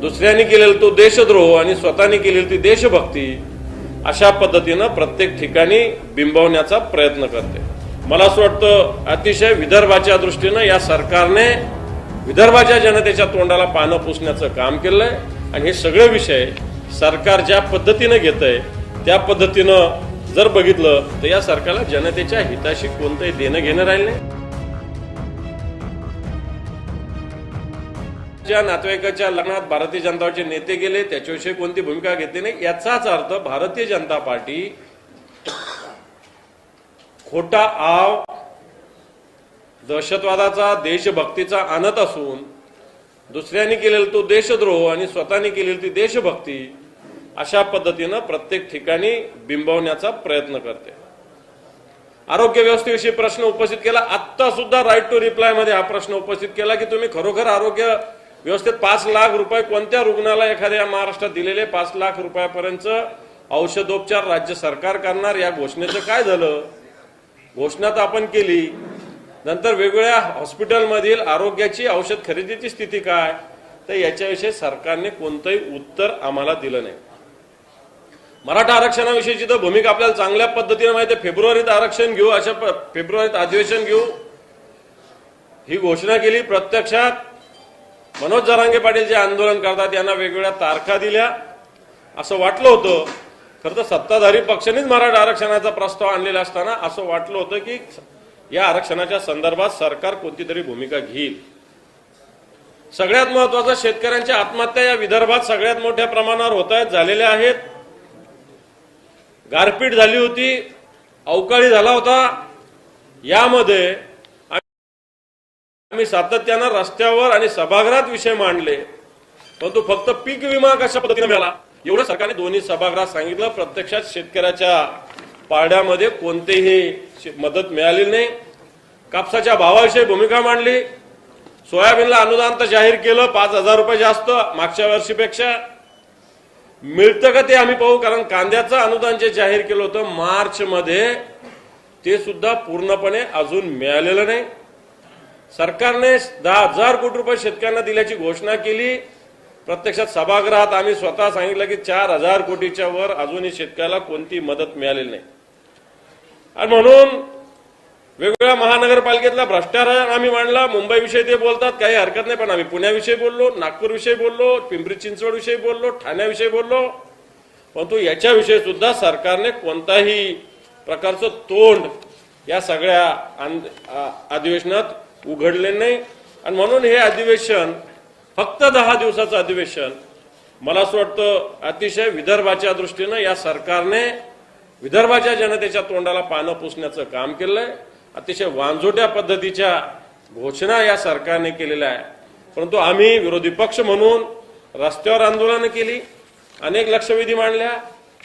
दुसऱ्यांनी केलेला तो देशद्रोह आणि स्वतःने केलेली ती देशभक्ती अशा पद्धतीनं प्रत्येक ठिकाणी बिंबवण्याचा प्रयत्न करते. मला असं वाटतं अतिशय विदर्भाच्या दृष्टीनं या सरकारने विदर्भाच्या जनतेच्या तोंडाला पानं पुसण्याचं काम केलंय आणि हे सगळे विषय सरकार ज्या पद्धतीनं घेत आहे त्या पद्धतीनं जर बघितलं तर या सरकारला जनतेच्या हिताशी कोणतंही देणं घेणं राहिलं नाही. ज्या नातेवाईकाच्या लग्नात भारतीय जनता नेते गेले त्याच्याविषयी कोणती भूमिका घेतली नाही? याचाच अर्थ भारतीय जनता पार्टी खोटा आव दहशतवादाचा देशभक्तीचा आणत असून दुसऱ्यांनी केलेला तो देशद्रोह आणि स्वतःने केलेली ती देशभक्ती अशा पद्धतीनं प्रत्येक ठिकाणी बिंबवण्याचा प्रयत्न करते. आरोग्य व्यवस्थेविषयी प्रश्न उपस्थित केला. आत्ता सुद्धा राईट टू रिप्लायमध्ये हा प्रश्न उपस्थित केला की तुम्ही खरोखर आरोग्य व्यवस्थित पाच लाख रुपये कोणत्या रुग्णाला एखाद्या महाराष्ट्रात दिलेले पाच लाख रुपयापर्यंत औषधोपचार राज्य सरकार करणार? या घोषणेचं काय झालं? घोषणा तर आपण केली. नंतर वेगवेगळ्या हॉस्पिटलमधील आरोग्याची औषध खरेदीची स्थिती काय? तर याच्याविषयी सरकारने कोणतंही उत्तर आम्हाला दिलं नाही. मराठा आरक्षणाविषयीची तर भूमिका आपल्याला चांगल्या पद्धतीने माहिती आहे. फेब्रुवारीत आरक्षण घेऊ अशा फेब्रुवारीत अधिवेशन घेऊ. ही घोषणा केली. प्रत्यक्षात मनोज जरांगे पाटील जे आंदोलन करतात यांना वेगवेगळ्या तारखा दिल्या. असं वाटलं होतं खरं तर सत्ताधारी पक्षानेच मराठा आरक्षणाचा प्रस्ताव आणलेला असताना असं वाटलं होतं की या आरक्षणाच्या संदर्भात सरकार कोणती तरी भूमिका घेईल. सगळ्यात महत्वाचं शेतकऱ्यांच्या आत्महत्या या विदर्भात सगळ्यात मोठ्या प्रमाणावर होत आहेत झालेल्या आहेत. गारपीट झाली होती अवकाळी झाला होता. यामध्ये आम्ही सातत्यानं रस्त्यावर आणि सभागृहात विषय मांडले. परंतु फक्त पीक विमा कशा पद्धतीने मिळाला? एवढं सरकारने दोन्ही सभागृहात सांगितलं. प्रत्यक्षात शेतकऱ्याच्या पारड्यामध्ये कोणतेही शे- मदत मिळाली नाही. कापसाच्या भावाविषयी भूमिका मांडली. सोयाबीनला अनुदान तर जाहीर केलं. पाच हजार रुपये जास्त मागच्या वर्षीपेक्षा. मिळतं का ते आम्ही पाहू? कारण कांद्याचं अनुदान जे जाहीर केलं होतं मार्च मध्ये ते सुद्धा पूर्णपणे अजून मिळालेलं नाही. सरकारने दहा हजार कोटी रुपये शेतकऱ्यांना दिल्याची घोषणा केली. प्रत्यक्षात सभागृहात आम्ही स्वतः सांगितलं की चार हजार कोटीच्या वर अजूनही शेतकऱ्याला कोणती मदत मिळालेली नाही. आणि म्हणून वेगवेगळ्या महानगरपालिकेतला भ्रष्टाचार आम्ही मांडला. मुंबईविषयी ते बोलतात काही हरकत नाही पण आम्ही पुण्याविषयी बोललो नागपूरविषयी बोललो पिंपरी चिंचवडविषयी बोललो ठाण्याविषयी बोललो. परंतु याच्याविषयी सुद्धा सरकारने कोणताही प्रकारचं तोंड या सगळ्या अधिवेशनात उघडले नाही. आणि म्हणून हे अधिवेशन फक्त दहा दिवसाचं अधिवेशन मला असं वाटतं अतिशय विदर्भाच्या दृष्टीनं या सरकारने विदर्भाच्या जनतेच्या तोंडाला पानं पुसण्याचं काम केलंय. अतिशय वांझोट्या पद्धतीच्या घोषणा या सरकारने केलेल्या आहे परंतु आम्ही विरोधी पक्ष म्हणून रस्त्यावर आंदोलनं केली अनेक लक्षवेधी मांडल्या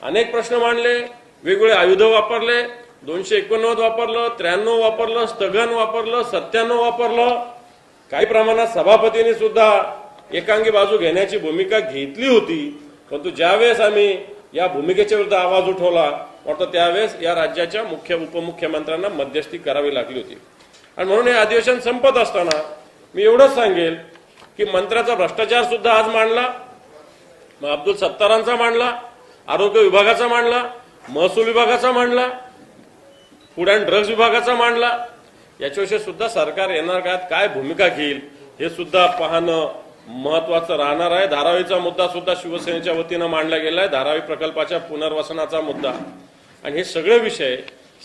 अनेक प्रश्न मांडले वेगवेगळे आयुध वापरले दोनशे एकोणनव्वद वापरलं त्र्याण्णव वापरलं स्थगन वापरलं सत्त्याण्णव वापरलं. काही प्रमाणात सभापतींनी सुद्धा एकांगी बाजू घेण्याची भूमिका घेतली होती. परंतु ज्यावेळेस आम्ही या भूमिकेच्या विरुद्ध आवाज उठवला वाटतं त्यावेळेस या राज्याच्या मुख्य उपमुख्यमंत्र्यांना मध्यस्थी करावी लागली होती. आणि म्हणून हे अधिवेशन संपत असताना मी एवढंच सांगेल की मंत्र्याचा भ्रष्टाचार सुद्धा आज मांडला मग अब्दुल सत्तारांचा मांडला आरोग्य विभागाचा मांडला महसूल विभागाचा मांडला फूड अँड ड्रग्ज विभागाचा मांडला. याच्याविषयी सुद्धा सरकार येणार काळात काय भूमिका घेईल? हे सुद्धा पाहणं महत्वाचं राहणार आहे. धारावीचा मुद्दा सुद्धा शिवसेनेच्या वतीनं मांडला गेला आहे. धारावी प्रकल्पाच्या पुनर्वसनाचा मुद्दा. आणि हे सगळे विषय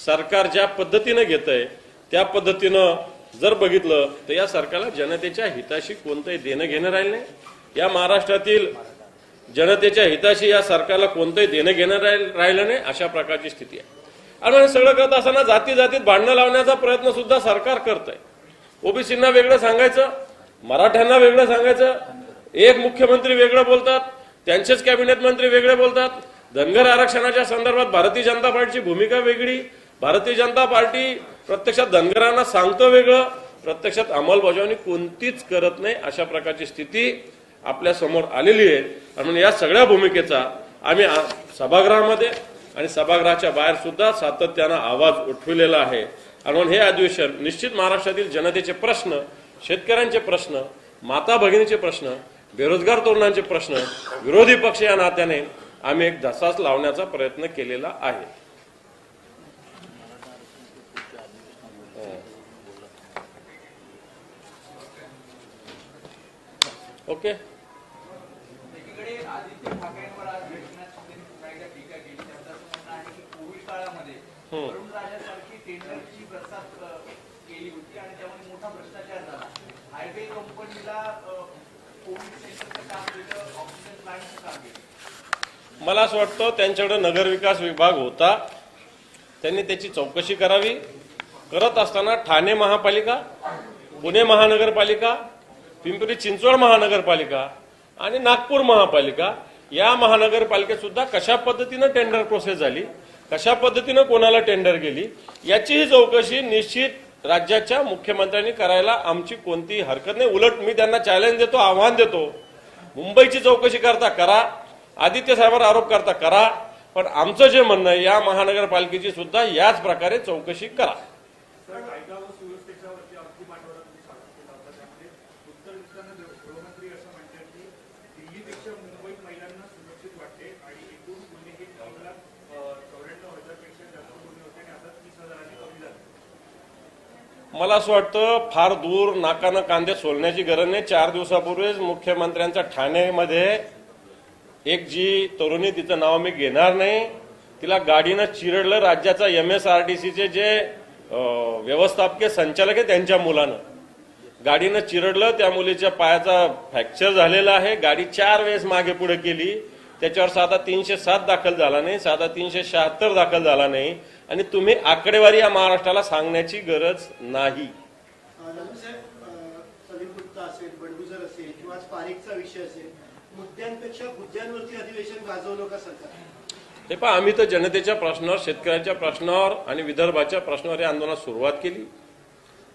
सरकार ज्या पद्धतीनं घेत आहे त्या पद्धतीनं जर बघितलं तर या सरकारला जनतेच्या हिताशी कोणतंही देणं घेणं राहिलं नाही. या महाराष्ट्रातील जनतेच्या हिताशी या सरकारला कोणतंही देणं घेणं राहिलं नाही अशा प्रकारची स्थिती आहे. आणि हे सगळं करत असताना जाती जातीत भांडणं लावण्याचा प्रयत्न सुद्धा सरकार करत आहे ओबीसींना वेगळं सांगायचं मराठ्यांना वेगळं सांगायचं एक मुख्यमंत्री वेगळं बोलतात त्यांचेच कॅबिनेट मंत्री वेगळे बोलतात. धनगर आरक्षणाच्या संदर्भात भारतीय जनता पार्टीची भूमिका वेगळी भारतीय जनता पार्टी प्रत्यक्षात धनगरांना सांगतं वेगळं प्रत्यक्षात अंमलबजावणी कोणतीच करत नाही अशा प्रकारची स्थिती आपल्यासमोर आलेली आहे. आणि म्हणून या सगळ्या भूमिकेचा आम्ही सभागृहामध्ये आणि सभागृहाच्या बाहेर सुद्धा सातत्यानं आवाज उठविलेला आहे आणि म्हणून हे अधिवेशन निश्चित महाराष्ट्रातील जनतेचे प्रश्न शेतकऱ्यांचे प्रश्न माता भगिनीचे प्रश्न बेरोजगार तरुणांचे प्रश्न विरोधी पक्ष या नात्याने आम्ही एक धसास लावण्याचा प्रयत्न केलेला आहे ओके okay आदित्य ठाकरेंवर आज एकनाथ शिंदेने पुन्हा एकदा टीका केली त्यांचं असं म्हणणं आहे की कोविड काळामध्ये वरुण राजासारखी टेंडरची प्रसाद अ, केली होती आणि त्यामुळे मोठा भ्रष्टाचार झाला. हायवे कंपनीला अ, कोविड सेंटरचं काम केलं ऑक्सिजन प्लांटचं काम केलं. मला असं वाटतं त्यांच्याकडे नगरविकास विभाग होता. त्यांनी त्याची चौकशी करावी. करत असताना ठाणे महापालिका पुणे महानगरपालिका पिंपरी चिंचवड महानगरपालिका आणि नागपूर महापालिका या महानगरपालिकेत सुद्धा कशा पद्धतीनं टेंडर प्रोसेस झाली? कशा पद्धतीनं कोणाला टेंडर गेली याचीही चौकशी निश्चित राज्याच्या मुख्यमंत्र्यांनी करायला आमची कोणतीही हरकत नाही. उलट मी त्यांना चॅलेंज देतो आव्हान देतो. मुंबईची चौकशी करता करा आदित्य साहेबांवर आरोप करता करा पण आमचं जे म्हणणं आहे या महानगरपालिकेची सुद्धा याच प्रकारे चौकशी करा सर नायगाव सुव्यवस्थेच्या वरती अंतिम आठवडा तुम्ही सादर केला होता त्यामध्ये उत्तर दिसताना गृहमंत्री असं म्हणतात की दिल्लीपेक्षा मुंबईत महिलांना सुरक्षित वाटते आणि एकूण गुन्हे हे तीन लाख चौऱ्याण्णव हजारपेक्षा जास्त गुन्हे होते आणि आता तीस हजारांनी कमी झाले मला असं वाटतं फार दूर नाकानं कांदे सोलण्याची गरज नाही. चार दिवसापूर्वीच मुख्यमंत्र्यांच्या ठाण्यामध्ये एक जी तरुणी तिचं नाव मी घेणार नाही. तिला गाडीनं चिरडलं. राज्याचा एम एस आर टी सीचे जे व्यवस्थापकीय संचालक आहे त्यांच्या मुलानं. गाडीनं चिरडलं. त्या मुलीच्या पायाचा फ्रॅक्चर झालेला आहे. गाडी चार वेळेस मागे पुढे केली. त्याच्यावर साधा तीनशे सात दाखल झाला नाही. साधा तीनशे शहात्तर दाखल झाला नाही. आणि तुम्ही आकडेवारी या महाराष्ट्राला सांगण्याची गरज नाही. हे पहा आम्ही तर जनतेच्या प्रश्नावर शेतकऱ्यांच्या प्रश्नावर आणि विदर्भाच्या प्रश्नावर या आंदोलनात सुरुवात केली.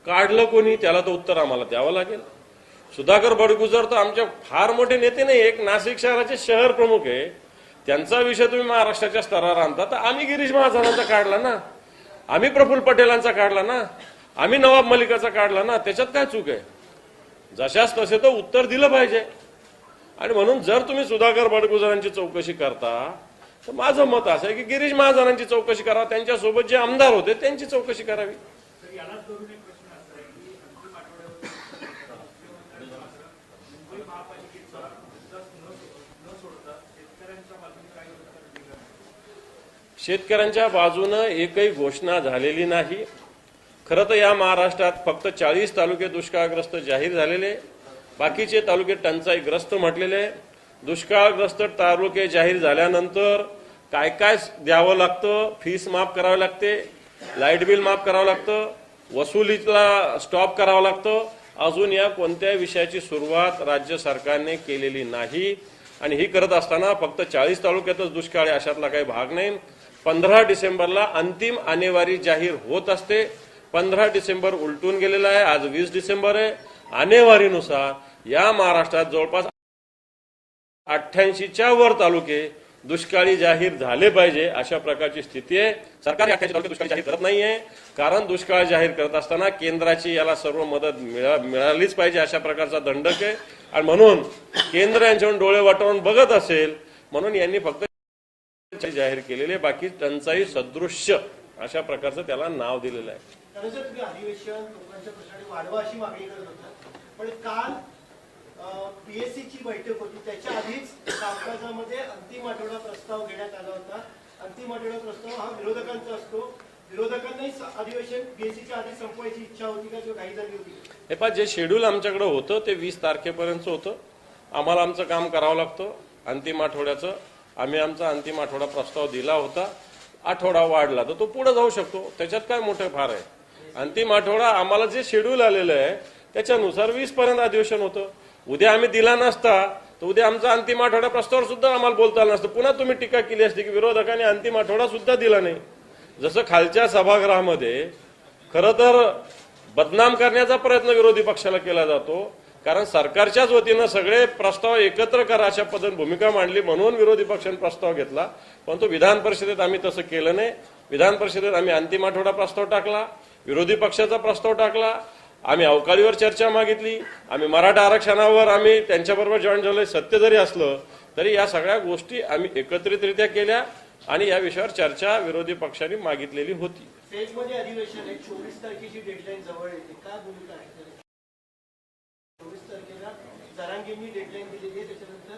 काढलं कोणी त्याला तर उत्तर आम्हाला द्यावं लागेल. सुधाकर बडगुजर तर आमचे फार मोठे नेते नाही एक नाशिक शहराचे शहर प्रमुख आहे. त्यांचा विषय तुम्ही महाराष्ट्राच्या स्तरावर आणता तर आम्ही गिरीश महाजनांचा काढला ना. आम्ही प्रफुल्ल पटेलांचा काढला ना. आम्ही नवाब मलिकाचा काढला ना. त्याच्यात काय चूक आहे? जशास तसे तर उत्तर दिलं पाहिजे. आणि म्हणून जर तुम्ही सुधाकर बडगुजरांची चौकशी करता तर माझं मत असं आहे की गिरीश महाजनांची चौकशी करा. त्यांच्यासोबत जे आमदार होते त्यांची चौकशी करावी तर यालाच धरून एक प्रश्न असा आहे की अंतिम आठवड्यावर मुंबई महापालिकेचा मुद्दा न न सोडता शेतकऱ्यांच्या बाजूने काय उत्तर दिलं शेतकऱ्यांच्या बाजूनं एकही घोषणा झालेली नाही. खरं तर या महाराष्ट्रात फक्त चाळीस तालुके दुष्काळग्रस्त जाहीर झालेले बाकीचे तालुके टंचाईग्रस्त म्हटलेले. दुष्काळग्रस्त तालुके जाहीर झाल्यानंतर काय काय द्यावं लागतं? फीस माफ करावी लागते लाइट बिल माफ करावं लागतं वसुलीला स्टॉप करावं लागतं. अजून या कोणत्याही विषयाची सुरुवात राज्य सरकारने केलेली नाही. आणि ही करत असताना फक्त चाळीस तालुक्यातच दुष्काळ आहे अशातला काही भाग नाही. पंधरा डिसेंबरला अंतिम आणेवारी जाहीर होत असते. पंधरा डिसेंबर उलटून गेलेला आहे. आज वीस डिसेंबर आहे. आणेवारीनुसार या महाराष्ट्रात जवळपास अठ्ठ्याऐंशीच्या वर तालुके दुष्काळी जाहीर झाले पाहिजे अशा प्रकारची स्थिती आहे. सरकार दुष्काळी जाहीर करत नाहीये. कारण दुष्काळ जाहीर करत असताना केंद्राची याला सर्व मदत मिळा- मिळालीच पाहिजे अशा प्रकारचा दंडक आहे. आणि म्हणून केंद्र यांच्याकडून डोळे वाटवून बघत असेल म्हणून यांनी फक्त जाहीर केलेले बाकी टंचाई सदृश्य अशा प्रकारचं त्याला नाव दिलेलं आहे. कारण जर तुम्ही अधिवेशन लोकांच्या प्रश्नाने वाढवा अशी मागणी करत होता. पण काल पीएससी ची बैठक होती. त्याच्या आधीच कामकाजामध्ये अंतिम आठवडा प्रस्ताव घेण्यात आला होता. अंतिम आठवडा प्रस्ताव हा विरोधकांचा असतो. विरोधकांनाही अधिवेशन पीएससीच्या आधी संपवायची इच्छा होती का किंवा काही झाली होती? हे पहा जे शेड्यूल आमच्याकडे होतं ते वीस तारखेपर्यंतचं होतं. आम्हाला आमचं काम करावं लागतं. अंतिम आठवड्याचं आम्ही आमचा अंतिम आठवडा प्रस्ताव दिला होता. आठवडा वाढला तर तो पुढे जाऊ शकतो. त्याच्यात काय मोठं फार आहे? अंतिम आठवडा आम्हाला जे शेड्यूल आलेलं आहे त्याच्यानुसार वीस पर्यंत अधिवेशन होतं. उद्या आम्ही दिला नसता तर उद्या आमचा अंतिम आठवडा प्रस्तावावर सुद्धा आम्हाला बोलता आलं नसतं. पुन्हा तुम्ही टीका केली असती की विरोधकांनी अंतिम आठवडा सुद्धा दिला नाही. जसं खालच्या सभागृहामध्ये खरं तर बदनाम करण्याचा प्रयत्न विरोधी पक्षाला केला जातो कारण सरकारच्याच वतीनं सगळे प्रस्ताव एकत्र करा अशा पद्धतीने भूमिका मांडली म्हणून विरोधी पक्षाने प्रस्ताव घेतला. परंतु विधान परिषदेत आम्ही तसं केलं नाही. विधान परिषदेत आम्ही अंतिम आठवडा प्रस्ताव टाकला. विरोधी पक्षाचा प्रस्ताव टाकला. आम्ही अवकाळीवर चर्चा मागितली. आम्ही मराठा आरक्षणावर आम्ही त्यांच्याबरोबर जॉईन झालोय. सत्य जरी असलं तरी या सगळ्या गोष्टी आम्ही एकत्रितरित्या केल्या आणि या विषयावर चर्चा विरोधी पक्षांनी मागितलेली होती फेजमध्ये अधिवेशन आहे चोवीस तारखेची डेडलाईन जवळ येते काय भूमिका आहे चोवीस डेडलाईन दिलेली आहे त्याच्यानंतर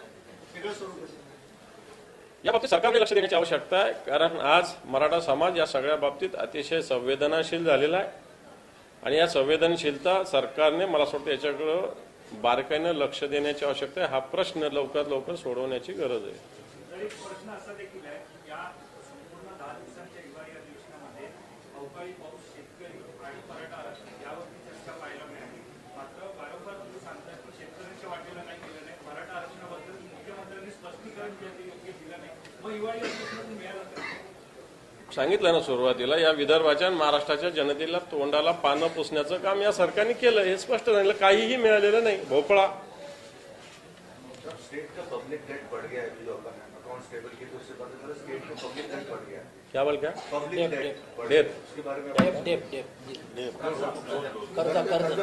वेगळं स्वरूप असेल. या बाबतीत सरकारने लक्ष देण्याची आवश्यकता आहे कारण आज मराठा समाज या सगळ्या बाबतीत अतिशय संवेदनाशील झालेला आहे. आणि या संवेदनशीलता सरकारने मला असं वाटतं याच्याकडं बारकाईनं लक्ष देण्याची आवश्यकता आहे. हा प्रश्न लवकरात लवकर सोडवण्याची गरज आहे. तर एक प्रश्न असा देखील आहे की या संपूर्ण दहा दिवसांच्या हिवाळी अधिवेशनामध्ये अवकाळी पाऊस शेतकरी आणि मराठा आरक्षण यावरती चर्चा पाहायला मिळाली मात्र वारंवार तुम्ही सांगता की शेतकऱ्यांच्या वाटेला काही केलं नाही मराठा आरक्षणाबद्दल मुख्यमंत्र्यांनी स्पष्टीकरण जे आहे ते योग्य दिलं नाही मग हिवाळी अधिवेशनातून मिळालं तर सांगितलं ना सुरुवातीला या विदर्भाच्या आणि महाराष्ट्राच्या जनतेला तोंडाला पानं पुसण्याचं काम या सरकारने केलं. हे स्पष्ट झालं काहीही मिळालेलं नाही. भोपळा. है क्या बोल क्या? डेप डेप कर्ज कर्ज।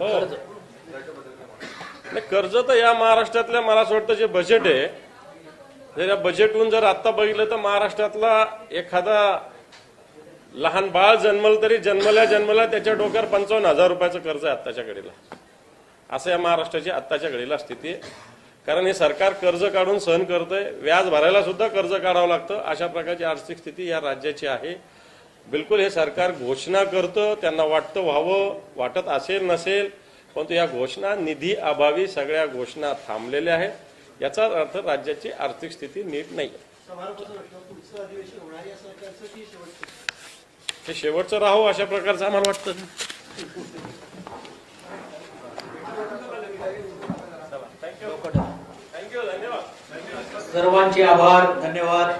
हो. कर्ज तर या महाराष्ट्रातल्या मला असं वाटतं जे बजेट आहे जर या बजेटहून जर आता बघितलं तर महाराष्ट्रातला एखादा लहान बाळ जन्मल तरी जन्मल्या जन्मल्या त्याच्या डोक्यावर पंचावन्न हजार रुपयाचं कर्ज आहे आत्ताच्या घडीला. असं या महाराष्ट्राची आत्ताच्या घडीला स्थिती आहे. कारण हे सरकार कर्ज काढून सहन करतंय. व्याज भरायला सुद्धा कर्ज काढावं लागतं. अशा प्रकारची आर्थिक स्थिती या राज्याची आहे. बिलकुल हे सरकार घोषणा करतं. त्यांना वाटतं व्हावं. वाटत असेल नसेल. परंतु या घोषणा निधी अभावी सगळ्या घोषणा थांबलेल्या आहेत. याचा अर्थ राज्याची आर्थिक स्थिती नीट नाही. हे शेवटचं राहावं अशा प्रकारचं आम्हाला वाटतं. थँक्यू धन्यवाद सर्वांचे आभार धन्यवाद.